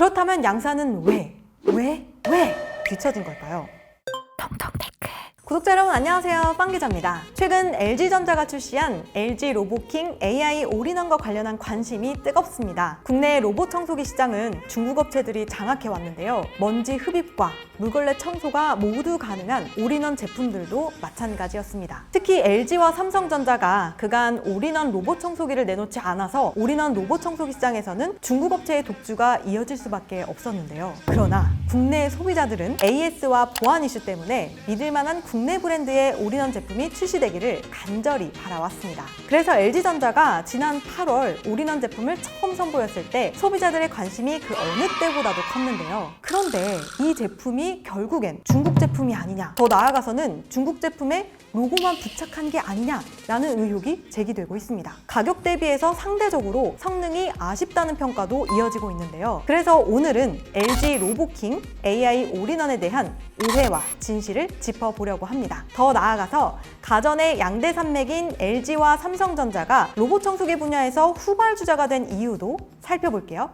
그렇다면 양산은 왜, 왜, 왜? 뒤처진 걸까요? 구독자 여러분 안녕하세요 빵 기자입니다. 최근 LG전자가 출시한 LG 로보킹 AI 올인원과 관련한 관심이 뜨겁습니다. 국내 로봇 청소기 시장은 중국 업체들이 장악해 왔는데요. 먼지 흡입과 물걸레 청소가 모두 가능한 올인원 제품들도 마찬가지였습니다. 특히 LG와 삼성전자가 그간 올인원 로봇 청소기를 내놓지 않아서 올인원 로봇 청소기 시장에서는 중국 업체의 독주가 이어질 수밖에 없었는데요. 그러나 국내 소비자들은 AS와 보안 이슈 때문에 믿을 만한 국내 브랜드의 올인원 제품이 출시되기를 간절히 바라왔습니다. 그래서 LG전자가 지난 8월 올인원 제품을 처음 선보였을 때 소비자들의 관심이 그 어느 때보다도 컸는데요. 그런데 이 제품이 결국엔 중국 제품이 아니냐, 더 나아가서는 중국 제품에 로고만 부착한 게 아니냐라는 의혹이 제기되고 있습니다. 가격 대비해서 상대적으로 성능이 아쉽다는 평가도 이어지고 있는데요. 그래서 오늘은 LG 로보킹 AI 올인원에 대한 오해와 진실을 짚어보려고 합니다. 더 나아가서 가전의 양대 산맥인 LG와 삼성전자가 로봇 청소기 분야에서 후발주자가 된 이유도 살펴볼게요.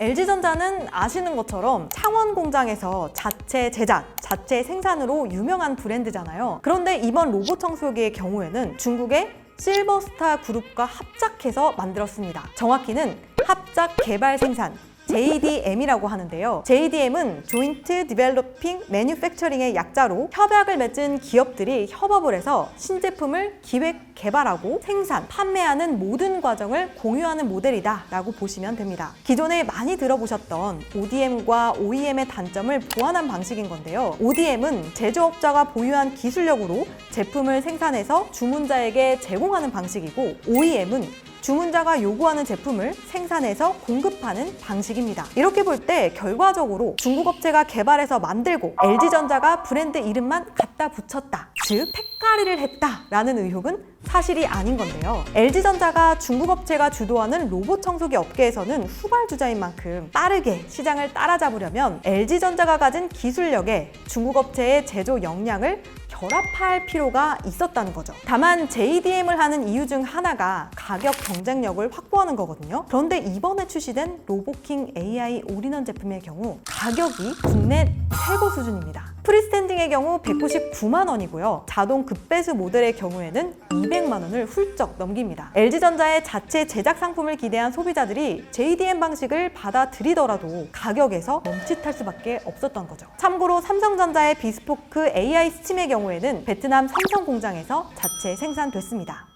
LG전자는 아시는 것처럼 창원 공장에서 자체 제작, 자체 생산으로 유명한 브랜드잖아요. 그런데 이번 로봇 청소기의 경우에는 중국의 실버스타 그룹과 합작해서 만들었습니다. 정확히는 합작 개발 생산. JDM이라고 하는데요. JDM은 Joint Developing Manufacturing의 약자로 협약을 맺은 기업들이 협업을 해서 신제품을 기획, 개발하고 생산, 판매하는 모든 과정을 공유하는 모델이다 라고 보시면 됩니다. 기존에 많이 들어보셨던 ODM과 OEM의 단점을 보완한 방식인 건데요. ODM은 제조업자가 보유한 기술력으로 제품을 생산해서 주문자에게 제공하는 방식이고 OEM은 주문자가 요구하는 제품을 생산해서 공급하는 방식입니다. 이렇게 볼 때 결과적으로 중국 업체가 개발해서 만들고 LG전자가 브랜드 이름만 갖다 붙였다. 즉, 택가리를 했다라는 의혹은 사실이 아닌 건데요. LG전자가 중국 업체가 주도하는 로봇 청소기 업계에서는 후발주자인 만큼 빠르게 시장을 따라잡으려면 LG전자가 가진 기술력에 중국 업체의 제조 역량을 결합할 필요가 있었다는 거죠. 다만 JDM을 하는 이유 중 하나가 가격 경쟁력을 확보하는 거거든요. 그런데 이번에 출시된 로보킹 AI 올인원 제품의 경우 가격이 국내 최고 수준입니다. 프리스탠딩의 경우 199만 원이고요. 자동 급배수 모델의 경우에는 200만 원을 훌쩍 넘깁니다. LG전자의 자체 제작 상품을 기대한 소비자들이 JDM 방식을 받아들이더라도 가격에서 멈칫할 수밖에 없었던 거죠. 참고로 삼성전자의 비스포크 AI 스팀의 경우에는 베트남 삼성 공장에서 자체 생산됐습니다.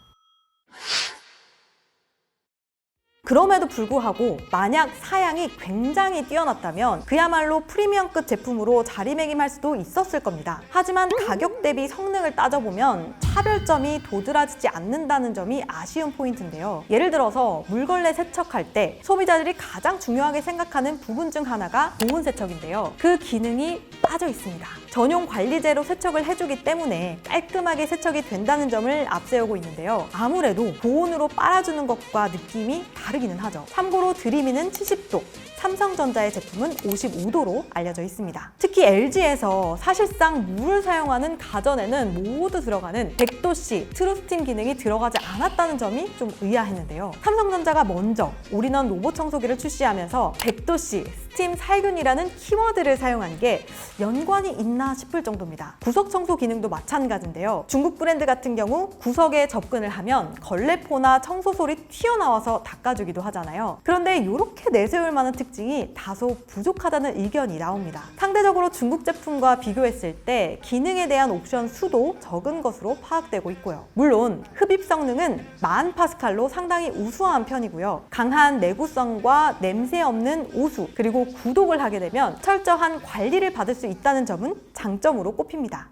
그럼에도 불구하고 만약 사양이 굉장히 뛰어났다면 그야말로 프리미엄급 제품으로 자리매김할 수도 있었을 겁니다. 하지만 가격 대비 성능을 따져보면 차별점이 도드라지지 않는다는 점이 아쉬운 포인트인데요. 예를 들어서 물걸레 세척할 때 소비자들이 가장 중요하게 생각하는 부분 중 하나가 보온 세척인데요. 그 기능이 빠져 있습니다. 전용 관리제로 세척을 해주기 때문에 깔끔하게 세척이 된다는 점을 앞세우고 있는데요. 아무래도 보온으로 빨아주는 것과 느낌이 다르기는 하죠. 참고로 드리미는 70도, 삼성전자의 제품은 55도로 알려져 있습니다. 특히 LG에서 사실상 물을 사용하는 가전에는 모두 들어가는 100도씨 트루스팀 기능이 들어가지 않았다는 점이 좀 의아했는데요. 삼성전자가 먼저 올인원 로봇 청소기를 출시하면서 100도씨 스팀 살균이라는 키워드를 사용한 게 연관이 있나 싶을 정도입니다. 구석 청소 기능도 마찬가지인데요. 중국 브랜드 같은 경우 구석에 접근을 하면 걸레포나 청소 소리 튀어나와서 닦아주기도 하잖아요. 그런데 이렇게 내세울 만한 특징이 다소 부족하다는 의견이 나옵니다. 상대적으로 중국 제품과 비교했을 때 기능에 대한 옵션 수도 적은 것으로 파악 되고 있고요. 물론 흡입 성능은 만 파스칼로 상당히 우수한 편이고요. 강한 내구성과 냄새 없는 오수 그리고 구독을 하게 되면 철저한 관리를 받을 수 있다는 점은 장점으로 꼽힙니다.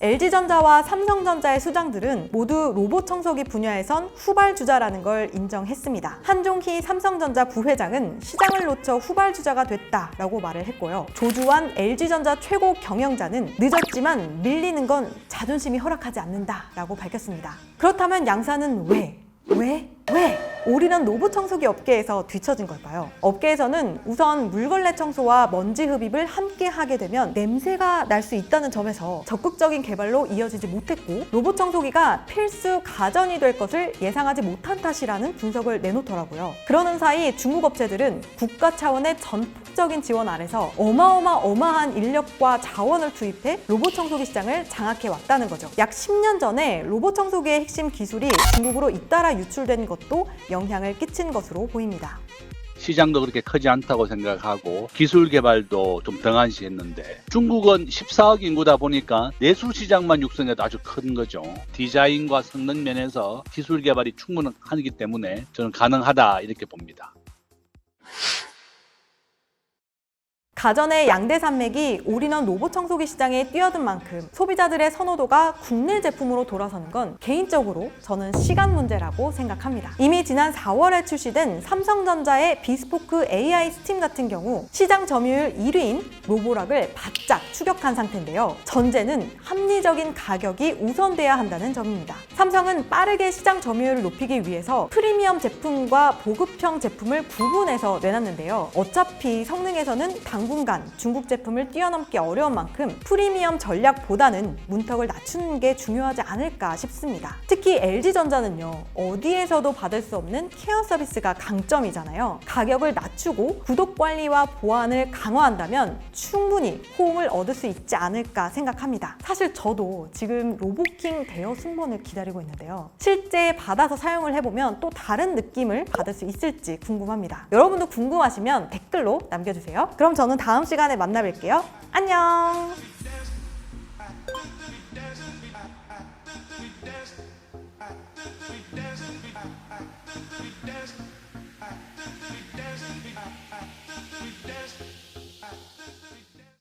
LG전자와 삼성전자의 수장들은 모두 로봇 청소기 분야에선 후발주자라는 걸 인정했습니다. 한종희 삼성전자 부회장은 시장을 놓쳐 후발주자가 됐다라고 말을 했고요. 조주환 LG전자 최고 경영자는 늦었지만 밀리는 건 자존심이 허락하지 않는다라고 밝혔습니다. 그렇다면 양사는 왜? 왜? 왜? 올인원 로봇 청소기 업계에서 뒤처진 걸까요? 업계에서는 우선 물걸레 청소와 먼지 흡입을 함께 하게 되면 냄새가 날 수 있다는 점에서 적극적인 개발로 이어지지 못했고 로봇 청소기가 필수 가전이 될 것을 예상하지 못한 탓이라는 분석을 내놓더라고요. 그러는 사이 중국 업체들은 국가 차원의 전폭적인 지원 아래서 어마어마 어마한 인력과 자원을 투입해 로봇 청소기 시장을 장악해 왔다는 거죠. 약 10년 전에 로봇 청소기의 핵심 기술이 중국으로 잇따라 유출된 것도 영향을 끼친 것으로 보입니다. 시장도 그렇게 크지 않다고 생각하고 기술 개발도 좀 등한시 했는데 중국은 14억 인구다 보니까 내수 시장만 육성해도 아주 큰 거죠. 디자인과 성능 면에서 기술 개발이 충분하기 때문에 저는 가능하다 이렇게 봅니다. 가전의 양대 산맥이 올인원 로봇 청소기 시장에 뛰어든 만큼 소비자들의 선호도가 국내 제품으로 돌아서는 건 개인적으로 저는 시간 문제라고 생각합니다. 이미 지난 4월에 출시된 삼성전자의 비스포크 AI 스팀 같은 경우 시장 점유율 1위인 로보락을 바짝 추격한 상태인데요. 전제는 합리적인 가격이 우선돼야 한다는 점입니다. 삼성은 빠르게 시장 점유율을 높이기 위해서 프리미엄 제품과 보급형 제품을 구분해서 내놨는데요. 어차피 성능에서는 당 분간 중국 제품을 뛰어넘기 어려운 만큼 프리미엄 전략보다는 문턱을 낮추는 게 중요하지 않을까 싶습니다. 특히 LG전자는요, 어디에서도 받을 수 없는 케어 서비스가 강점이잖아요. 가격을 낮추고 구독 관리와 보안을 강화한다면 충분히 호응을 얻을 수 있지 않을까 생각합니다. 사실 저도 지금 로보킹 대여 순번을 기다리고 있는데요. 실제 받아서 사용을 해보면 또 다른 느낌을 받을 수 있을지 궁금합니다. 여러분도 궁금하시면 댓글로 남겨주세요. 그럼 저는 다음 시간에 만나 뵐게요. 안녕!